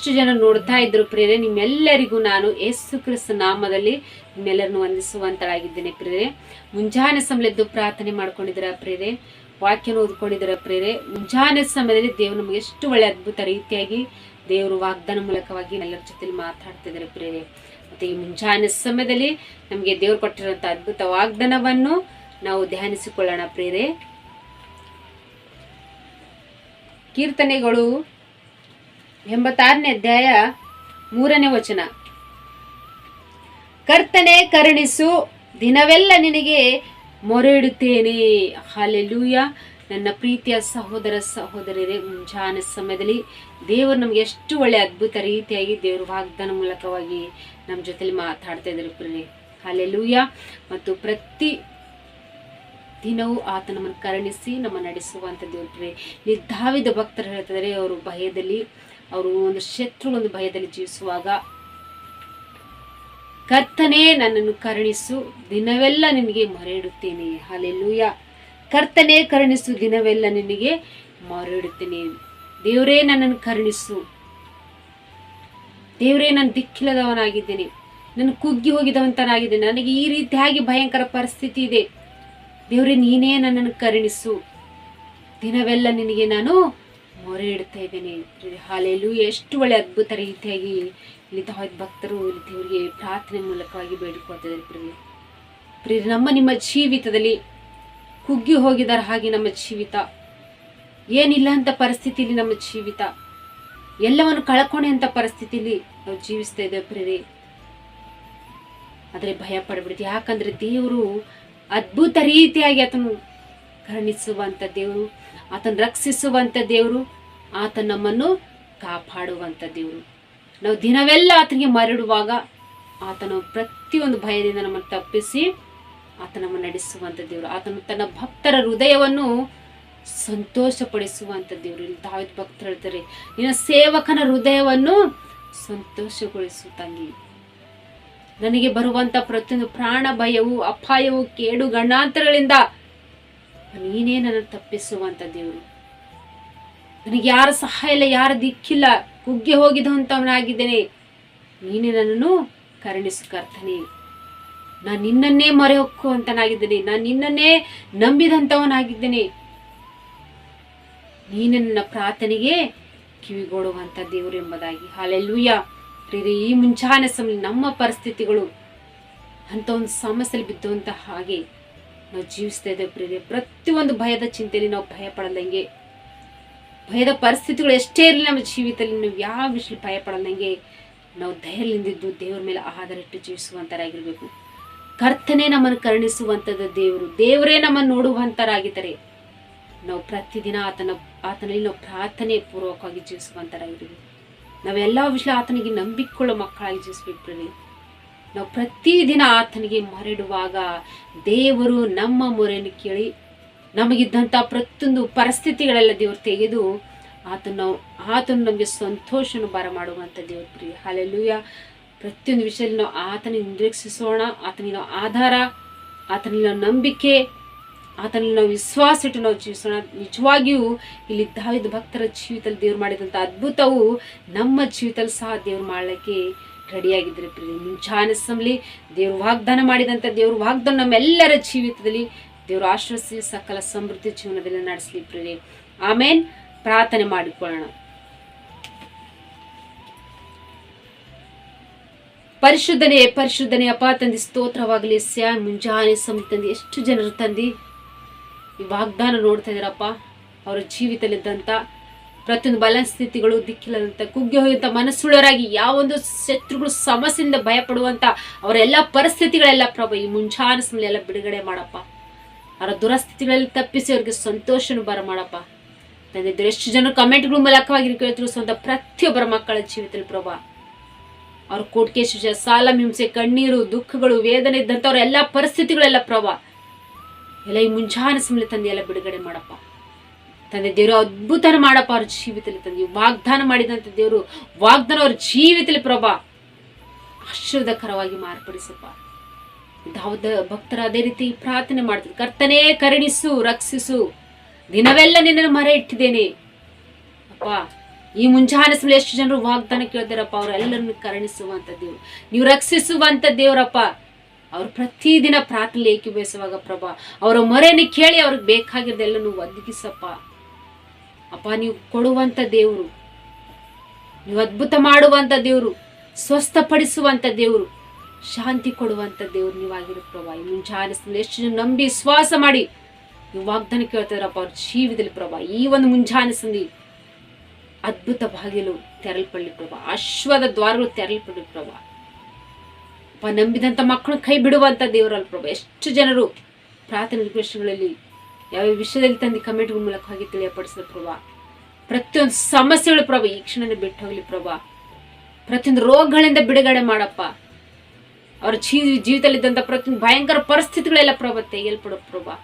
ಎಷ್ಟು ಜನ ನೋಡ್ತಾ ಇದ್ರು ಪ್ರೇರೆ ನಿಮ್ಮೆಲ್ಲರಿಗೂ ನಾನು ಯೇಸು ಕ್ರಿಸ್ತ ನಾಮದಲ್ಲಿ ನಿಮ್ಮೆಲ್ಲರನ್ನು ವಂದಿಸುವಂತಳಾಗಿದ್ದೇನೆ ಪ್ರೇರೆ ಮುಂಜಾನೆ ಸಮಯದ್ದು ಪ್ರಾರ್ಥನೆ ಮಾಡ್ಕೊಂಡಿದ್ದೀರ ಪ್ರೇರೆ ವಾಕ್ಯನ ಓದ್ಕೊಂಡಿದ್ದೀರ ಪ್ರೇರೆ ಮುಂಜಾನೆ ಸಮಯದಲ್ಲಿ ದೇವರು ನಮಗೆ ಎಷ್ಟು ಒಳ್ಳೆ ಅದ್ಭುತ ರೀತಿಯಾಗಿ ದೇವರು ವಾಗ್ದಾನ ಮೂಲಕವಾಗಿ ಎಲ್ಲರ ಜೊತೆಲಿ ಮಾತಾಡ್ತಿದ್ದಾರೆ ಪ್ರೇರೆ ಮತ್ತೆ ಈ ಮುಂಜಾನೆ ಸಮಯದಲ್ಲಿ ನಮಗೆ ದೇವರು ಕೊಟ್ಟಿರುವಂತ ಅದ್ಭುತ ವಾಗ್ದಾನವನ್ನು ನಾವು ಧ್ಯಾನಿಸಿಕೊಳ್ಳೋಣ ಪ್ರೇರೆ ಕೀರ್ತನೆಗಳು ಎಂಬತ್ತಾರನೇ ಅಧ್ಯಾಯ ಮೂರನೇ ವಚನ. ಕರ್ತನೆ, ಕರುಣಿಸು, ದಿನವೆಲ್ಲ ನಿನಗೆ ಮೊರೆ ಇಡುತ್ತೇನೆ ಹಾಲೆಲೂಯ. ನನ್ನ ಪ್ರೀತಿಯ ಸಹೋದರ ಸಹೋದರರೇ, ಮುಂಜಾನೆ ಸಮಯದಲ್ಲಿ ದೇವರು ನಮ್ಗೆ ಎಷ್ಟು ಒಳ್ಳೆ ಅದ್ಭುತ ರೀತಿಯಾಗಿ ದೇವರು ವಾಗ್ದಾನ ಮೂಲಕವಾಗಿ ನಮ್ಮ ಜೊತೆಲಿ ಮಾತಾಡ್ತಾ ಇದ್ದಾರೆ ಪ್ರಿಯರೇ. ಹಾಲೆಲೂಯ. ಮತ್ತು ಪ್ರತಿ ದಿನವೂ ಆತ ನಮ್ಮನ್ನು ಕರುಣಿಸಿ, ನಮ್ಮ ನಡೆಸುವಂಥ ದೇವರು ನಿರ್ಧಾವಿದ ಭಕ್ತರು ಹೇಳ್ತಿದ್ದಾರೆ ಅವರು ಭಯದಲ್ಲಿ ಅವರು ಒಂದು ಶತ್ರು ಒಂದು ಭಯದಲ್ಲಿ ಜೀವಿಸುವಾಗ, ಕರ್ತನೇ ನನ್ನನ್ನು ಕರುಣಿಸು, ದಿನವೆಲ್ಲ ನಿನಗೆ ಮೊರೆ ಇಡುತ್ತೇನೆ ಕರ್ತನೇ ಕರುಣಿಸು, ದಿನವೆಲ್ಲ ನಿನಗೆ ಮೊರೆ ದೇವರೇ ನನ್ನನ್ನು ಕರುಣಿಸು. ದೇವರೇ ನಾನು ದಿಕ್ಕಿಲ್ಲದವನಾಗಿದ್ದೇನೆ. ನಾನು ಕುಗ್ಗಿ ಹೋಗಿದವಂತನಾಗಿದ್ದೇನೆ. ನನಗೆ ಈ ರೀತಿಯಾಗಿ ಭಯಂಕರ ಪರಿಸ್ಥಿತಿ ಇದೆ. ದೇವರೇ, ನೀನೇ ನನ್ನನ್ನು ಕರುಣಿಸು. ದಿನವೆಲ್ಲ ನಿನಗೆ ನಾನು ಮೊರೆ ಇಡ್ತಾ ಇದ್ದೇನೆ. ಹಾಲೆಲ್ಲೂ ಎಷ್ಟು ಒಳ್ಳೆ ಅದ್ಭುತ ರೀತಿಯಾಗಿ ಇಲ್ಲಿ ದಾವದ್ ಭಕ್ತರು ಇಲ್ಲಿ ದೇವರಿಗೆ ಪ್ರಾರ್ಥನೆ ಮೂಲಕವಾಗಿ ಬೇಡಿಕೊಳ್ತಿದ್ದಾರೆ ಪ್ರಿಯ ಪ್ರಿಯ ನಮ್ಮ ನಿಮ್ಮ ಜೀವಿತದಲ್ಲಿ ಕುಗ್ಗಿ ಹೋಗಿದ್ದಾರೆ ಹಾಗೆ ನಮ್ಮ ಜೀವಿತ. ಏನಿಲ್ಲ ಅಂತ ಪರಿಸ್ಥಿತಿಲಿ ನಮ್ಮ ಜೀವಿತ. ಎಲ್ಲವನ್ನು ಕಳ್ಕೊಂಡೆ ಅಂತ ಪರಿಸ್ಥಿತಿಲಿ ನಾವು ಜೀವಿಸ್ತಾ ಇದ್ದೇವೆ ಪ್ರಿಯರಿ. ಆದರೆ ಭಯ ಪಡ್ಬಿಡ್ತೀವಿ. ಯಾಕಂದ್ರೆ ದೇವರು ಅದ್ಭುತ ರೀತಿಯಾಗಿ ಆತನು ಕರುಣಿಸುವಂಥ ದೇವರು, ಆತನ ರಕ್ಷಿಸುವಂಥ ದೇವರು ಆತ ನಮ್ಮನ್ನು ಕಾಪಾಡುವಂಥ ದೇವರು. ನಾವು ದಿನವೆಲ್ಲ ಆತನಿಗೆ ಮರಡುವಾಗ ಆತನು ಪ್ರತಿಯೊಂದು ಭಯದಿಂದ ನಮ್ಮನ್ನು ತಪ್ಪಿಸಿ ಆತ ನಮ್ಮನ್ನು ನಡೆಸುವಂಥ ದೇವರು. ಆತನು ತನ್ನ ಭಕ್ತರ ಹೃದಯವನ್ನು ಸಂತೋಷಪಡಿಸುವಂಥ ದೇವರು. ಇಲ್ಲಿ ದಾವಿದ ಭಕ್ತರು ಹೇಳ್ತಾರೆ, ನಿನ್ನ ಸೇವಕನ ಹೃದಯವನ್ನು ಸಂತೋಷಗೊಳಿಸು ತಂಗಿ. ನನಗೆ ಬರುವಂಥ ಪ್ರತಿಯೊಂದು ಪ್ರಾಣ ಭಯವು, ಅಪಾಯವು, ಕೇಡು ಗಂಡಾಂತರಗಳಿಂದ ನೀನೇ ನನ್ನ ತಪ್ಪಿಸುವಂತ ದೇವರು? ನನಗೆ ಯಾರ ಸಹಾಯ ಇಲ್ಲ, ಯಾರ ದಿಕ್ಕಿಲ್ಲ, ಕುಗ್ಗೆ ಹೋಗಿದಂತವನಾಗಿದ್ದೇನೆ ನೀನೇ ನನ್ನನ್ನು ಕರುಣಿಸು ಕರ್ತನೆ. ನಾನು ನಿನ್ನನ್ನೇ ಮೊರೆ ಹೊಕ್ಕುವಂತನಾಗಿದ್ದೇನೆ ನಾನು ನಿನ್ನನ್ನೇ ನಂಬಿದಂಥವನಾಗಿದ್ದೇನೆ. ನೀನು ನನ್ನ ಪ್ರಾರ್ಥನೆಗೆ ಕಿವಿಗೊಡುವಂಥ ದೇವರು ಎಂಬುದಾಗಿ. ಹಾಲೆಲ್ಲೂಯ್ಯ ಪ್ರೀರಿ ಈ ಮುಂಚಾನೆ ಸಮಯ ನಮ್ಮ ಪರಿಸ್ಥಿತಿಗಳು ಅಂತ ಒಂದು ಸಮಸ್ಯೆಯಲ್ಲಿ ಬಿದ್ದುವಂಥ ಹಾಗೆ. ನಾವು ಜೀವಿಸ್ತಾ ಇದ್ದೇವೆ ಪ್ರಿಯರೇ. ಪ್ರತಿಯೊಂದು ಭಯದ ಚಿಂತೆಯಲ್ಲಿ ನಾವು ಭಯ ಪಡದಂಗೆ, ಭಯದ ಪರಿಸ್ಥಿತಿಗಳು ಎಷ್ಟೇ ಇರಲಿ ನಮ್ಮ ಜೀವಿತದಲ್ಲಿ ನಾವು ಯಾವ ವಿಷಯ ಭಯ ಪಡದಂಗೆ ನಾವು ಧೈರ್ಯದಿಂದಿದ್ದು ದೇವರ ಮೇಲೆ ಆಧಾರ ಇಟ್ಟು ಜೀವಿಸುವಂತರಾಗಿರ್ಬೇಕು. ಕರ್ತನೇ ನಮ್ಮನ್ನು ಕರುಣಿಸುವಂಥದ್ದು ದೇವರು. ದೇವರೇ ನಮ್ಮನ್ನು ನೋಡುವಂಥರಾಗಿದ್ದಾರೆ ನಾವು ಪ್ರತಿದಿನ ಆತನ, ಆತನಲ್ಲಿ ನಾವು ಪ್ರಾರ್ಥನೆ ಪೂರ್ವಕವಾಗಿ ಜೀವಿಸುವಂತರಾಗಿರ್ಬೇಕು. ನಾವೆಲ್ಲ ವಿಷಯ ಆತನಿಗೆ ನಂಬಿಕೊಳ್ಳೋ ಮಕ್ಕಳಾಗಿ ಜೀವಿಸ್ಬಿಟ್ರಿ ನಾವು ಪ್ರತಿದಿನ ಆತನಿಗೆ ಮರಡುವಾಗ ದೇವರು ನಮ್ಮ ಮೊರೆಯನ್ನು ಕೇಳಿ ನಮಗಿದ್ದಂಥ ಪ್ರತಿಯೊಂದು ಪರಿಸ್ಥಿತಿಗಳೆಲ್ಲ ದೇವರು ತೆಗೆದು ಆತನ, ಆತನು ನಮಗೆ ಸಂತೋಷನ ಬರ ಮಾಡುವಂಥ ದೇವ್ರ ಪ್ರಿಯ. ಹಾಲೆಲ್ಲೂಯ. ಪ್ರತಿಯೊಂದು ವಿಷಯದಲ್ಲಿ ನಾವು ಆತನ ನಿರೀಕ್ಷಿಸೋಣ, ಆತನಿಗೆ ನಾವು ಆಧಾರ ಆತನಲ್ಲಿ ನಾವು ನಂಬಿಕೆ ಆತನಲ್ಲಿ ನಾವು ವಿಶ್ವಾಸ ಇಟ್ಟು ನಾವು ಜೀವಿಸೋಣ. ನಿಜವಾಗಿಯೂ ಇಲ್ಲಿ ದಾವಿದ ಭಕ್ತರ ಜೀವಿತದಲ್ಲಿ ದೇವ್ರು ಮಾಡಿದಂಥ ಅದ್ಭುತವು ನಮ್ಮ ಜೀವಿತದಲ್ಲಿ ಸಹ ದೇವ್ರು ಮಾಡಲಿಕ್ಕೆ ರೆಡಿಯಾಗಿದ್ದಾರೆ ಪ್ರಿಯ ಮುಂಚಾನೆ ಸಂಬಲಿ ದೇವ್ರ ವಾಗ್ದಾನ ಮಾಡಿದಂಥ ದೇವ್ರ ವಾಗ್ದಾನ ನಮ್ಮೆಲ್ಲರ ಜೀವಿತದಲ್ಲಿ ದೇವರು ಆಶ್ರಯಿಸಿ ಸಕಲ ಸಮೃದ್ಧಿ ಜೀವನದಲ್ಲಿ ನಡೆಸಲಿ ಪ್ರಿಯರೇ. ಆಮೇನ್ ಪ್ರಾರ್ಥನೆ ಮಾಡಿಕೊಳ್ಳೋಣ. ಪರಿಶುದ್ಧನೇ ಪರಿಶುದ್ಧನೇ, ಅಪ್ಪ ತಂದಿ, ಸ್ತೋತ್ರವಾಗಲಿ ಸ್ಯಾ ಮುಂಜಾನೆ ಸಮ ತಂದಿ, ಎಷ್ಟು ಜನರು ತಂದಿ. ಈ ವಾಗ್ದಾನ ನೋಡ್ತಾ ಇದ್ದಾರಪ್ಪ, ಅವರ ಜೀವಿತದಲ್ಲಿದ್ದಂಥ ಪ್ರತಿಯೊಂದು ಬಲಸ್ಥಿತಿಗಳು ದಿಕ್ಕಿಲ್ಲದಂಥ ಕುಗ್ಗಿ ಮನಸ್ಸುಳರಾಗಿ ಯಾವ ಯಾವೊಂದು ಶತ್ರುಗಳು ಸಮಸ್ಯೆಯಿಂದ ಭಯಪಡುವಂಥ ಅವರೆಲ್ಲ ಪರಿಸ್ಥಿತಿಗಳೆಲ್ಲ ಪ್ರಭು, ಈ ಮುಂಚಾನೆ ಎಲ್ಲ ಬಿಡುಗಡೆ ಮಾಡಪ್ಪ. ಅವರ ದುರಸ್ಥಿತಿಗಳಲ್ಲಿ ತಪ್ಪಿಸಿ ಅವ್ರಿಗೆ ಸಂತೋಷನು ಬರ ಮಾಡಪ್ಪ. ತಂದೆ ಎಷ್ಟು ಜನ ಕಮೆಂಟ್ಗಳ ಮೂಲಕವಾಗಿ ಕೇಳ್ತಿರುವಂಥ ಪ್ರತಿಯೊಬ್ಬರ ಮಕ್ಕಳ ಜೀವಿತದಲ್ಲಿ ಪ್ರಭಾ. ಅವ್ರ ಕೋಟ್ಕೆ ಶಿಷ್ಯ, ಸಾಲ ಮಿಂಸೆ ಕಣ್ಣೀರು, ದುಃಖಗಳು, ವೇದನೆ ಇದ್ದಂಥವ್ರ ಎಲ್ಲ ಪರಿಸ್ಥಿತಿಗಳೆಲ್ಲ ಪ್ರಭಾ. ಎಲ್ಲ ಈ ಮುಂಜಾನೆ ಸಮಯ ತಂದೆ ಎಲ್ಲ ಬಿಡುಗಡೆ ಮಾಡಪ್ಪ. ತಂದೆ ದೇವರು ಅದ್ಭುತನ ಮಾಡಪ್ಪ ಅವ್ರ ಜೀವಿತದಲ್ಲಿ ತಂದೆ. ವಾಗ್ದಾನ ಮಾಡಿದಂಥ ದೇವರು ವಾಗ್ದಾನ ಅವ್ರ ಜೀವಿತದಲ್ಲಿ ಪ್ರಭಾ ಆಶೀರ್ವಾದಕರವಾಗಿ ಮಾರ್ಪಡಿಸಪ್ಪ. ದಾವದ ಭಕ್ತರ ಅದೇ ರೀತಿ ಪ್ರಾರ್ಥನೆ ಮಾಡ್ತಾರೆ ಕರ್ತನೇ ಕರುಣಿಸು, ರಕ್ಷಿಸು. ದಿನವೆಲ್ಲ ನಿನ್ನನ್ನು ಮರೆ ಇಟ್ಟಿದ್ದೇನೆ ಅಪ್ಪ, ಈ ಮುಂಜಾನೆ ಸಮಯ ಎಷ್ಟು ಜನರು ವಾಗ್ದಾನ ಕೇಳ್ತಾರಪ್ಪ, ಅವರೆಲ್ಲರನ್ನು ಕರುಣಿಸುವಂತ ದೇವ್ರು. ನೀವು ರಕ್ಷಿಸುವಂತ ದೇವರಪ್ಪ. ಅವ್ರು ಪ್ರತಿದಿನ ಪ್ರಾರ್ಥನೆ ಏಕೀಭವಿಸುವಾಗ ಪ್ರಭಾ, ಅವರ ಮೊರೆಯನ್ನು ಕೇಳಿ ಅವ್ರಿಗೆ ಬೇಕಾಗಿರೋದೆಲ್ಲನೂ ಒದಗಿಸಪ್ಪ. ಅಪ್ಪ, ನೀವು ಕೊಡುವಂತ ದೇವರು. ನೀವು ಅದ್ಭುತ ಮಾಡುವಂತ ದೇವರು, ಸ್ವಸ್ಥಪಡಿಸುವಂತ ದೇವರು, ಶಾಂತಿ ಕೊಡುವಂತ ದೇವ್ರು ನೀವಾಗಿರೋ ಪ್ರಭಾ. ಈ ಮುಂಜಾನೆ ಎಷ್ಟು ಜನ ನಂಬಿ ವಿಶ್ವಾಸ ಮಾಡಿ ನೀವು ವಾಗ್ದಾನ ಕೇಳ್ತಾರಪ್ಪ ಅವ್ರ ಜೀವಿತದಲ್ಲಿ ಪ್ರಭಾ. ಈ ಒಂದು ಮುಂಜಾನೆ ಸಂಧಿ ಅದ್ಭುತ ಬಾಗಿಲು ತೆರಲ್ಪಡಲಿ ಪ್ರಭಾ. ಅಶ್ವದ ದ್ವಾರಗಳು ತೆರಲ್ಪಡಲಿ ಪ್ರಭಾ. ಅಪ್ಪ ನಂಬಿದಂಥ ಮಕ್ಕಳು ಕೈ ಬಿಡುವಂಥ ದೇವರಲ್ಲ ಪ್ರಭಾ. ಎಷ್ಟು ಜನರು ಪ್ರಾರ್ಥನೆ ರಿಕ್ವೆಸ್ಟ್ಗಳಲ್ಲಿ ಯಾವ ವಿಷಯದಲ್ಲಿ ತಂದು ಕಮೆಂಟ್ಗಳ ಮೂಲಕವಾಗಿ ತಿಳಿಯಪಡಿಸಿದ ಪ್ರಭಾ? ಪ್ರತಿಯೊಂದು ಸಮಸ್ಯೆಗಳು ಪ್ರಭಾ, ಈ ಕ್ಷಣನೇ ಬಿಟ್ಟು ಹೋಗ್ಲಿ ಪ್ರಭಾ. ಪ್ರತಿಯೊಂದು ರೋಗಗಳಿಂದ ಬಿಡುಗಡೆ ಮಾಡಪ್ಪ. ಅವ್ರ ಜೀವ ಜೀವಿತದಲ್ಲಿದ್ದಂಥ ಪ್ರತಿಯೊಂದು ಭಯಂಕರ ಪರಿಸ್ಥಿತಿಗಳೆಲ್ಲ ಪ್ರಭಾ ತೆಗೆಯಲ್ಪಡೋ ಪ್ರಭಾ.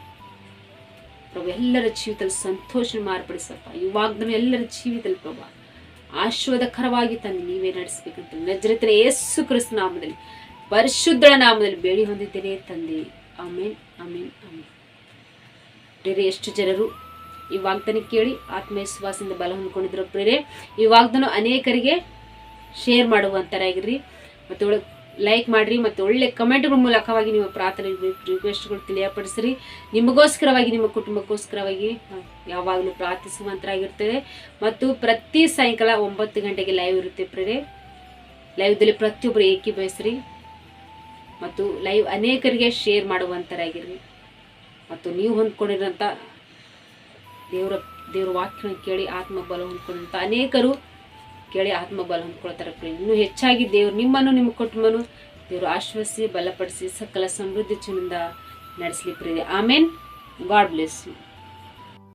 ಪ್ರಭು, ಎಲ್ಲರ ಜೀವಿತದಲ್ಲಿ ಸಂತೋಷ ಮಾರ್ಪಡಿಸಪ್ಪ. ಈ ಎಲ್ಲರ ಜೀವಿತದಲ್ಲಿ ಪ್ರಭಾ. ಆಶೀರ್ವಾದಕರವಾಗಿ ತಂದು ನೀವೇ ನಡೆಸಬೇಕಂತ ನಜರತಿನ ಯೇಸು ಕ್ರಿಸ್ತ ನಾಮದಲ್ಲಿ ನಾಮದಲ್ಲಿ ಬೇಡಿ ಹೊಂದಿದ್ದೇನೆ ತಂದೆ. ಆಮೇನ್ ಆಮೇನ್ ಆಮೇನ್. ಬೇರೆ ಎಷ್ಟು ಜನರು? ಈ ವಾಗ್ದಾನ ಕೇಳಿ ಆತ್ಮವಿಶ್ವಾಸದಿಂದ ಬಲ ಹೊಂದ್ಕೊಂಡಿದ್ರು ಪ್ರೇರೆ ಈ ವಾಗ್ದಾನ ಅನೇಕರಿಗೆ ಶೇರ್ ಮಾಡುವಂತರಾಗಿರ್ರಿ. ಮತ್ತು ಒಳ್ಳೆ ಲೈಕ್ ಮಾಡಿರಿ, ಮತ್ತು ಒಳ್ಳೆ ಕಮೆಂಟ್ಗಳ ಮೂಲಕವಾಗಿ ನಿಮ್ಮ ಪ್ರಾರ್ಥನೆ ರಿಕ್ವೆಸ್ಟ್ಗಳು ತಿಳಿಯಪಡಿಸ್ರಿ. ನಿಮಗೋಸ್ಕರವಾಗಿ, ನಿಮ್ಮ ಕುಟುಂಬಕ್ಕೋಸ್ಕರವಾಗಿ ಯಾವಾಗಲೂ ಪ್ರಾರ್ಥಿಸುವಂತರಾಗಿರ್ತೇವೆ. ಮತ್ತು ಪ್ರತಿ ಸಾಯಂಕಾಲ ಒಂಬತ್ತು ಗಂಟೆಗೆ ಲೈವ್ ಇರುತ್ತೆ ಪ್ರೇರೆ ಲೈವ್ದಲ್ಲಿ ಪ್ರತಿಯೊಬ್ಬರು ಏಕೀಭವಿಸ್ರಿ. ಮತ್ತು ಲೈವ್ ಅನೇಕರಿಗೆ ಶೇರ್ ಮಾಡುವಂತರಾಗಿರ್ರಿ. ಮತ್ತು ನೀವು ಹೊಂದ್ಕೊಂಡಿರೋಂಥ ದೇವರ ದೇವರ ವಾಕ್ಯನ ಕೇಳಿ ಆತ್ಮ ಬಲ ಹೊಂದ್ಕೊಂಡಂಥ ಅನೇಕರು ಕೇಳಿ ಆತ್ಮ ಬಲ ಹೊಂದ್ಕೊಳ್ತಾರೆ ಇನ್ನೂ ಹೆಚ್ಚಾಗಿ ದೇವರು ನಿಮ್ಮನ್ನು ನಿಮ್ಮ ಕುಟುಂಬನು ದೇವರು ಆಶ್ವಸಿ ಬಲಪಡಿಸಿ, ಸಕಲ ಸಮೃದ್ಧಿ ಚಿನಿಂದ ನಡೆಸಲಿ ಪ್ರೇರಿ ಆಮೇನ್ ಗಾಡ್ ಬ್ಲೆಸ್ ಯು.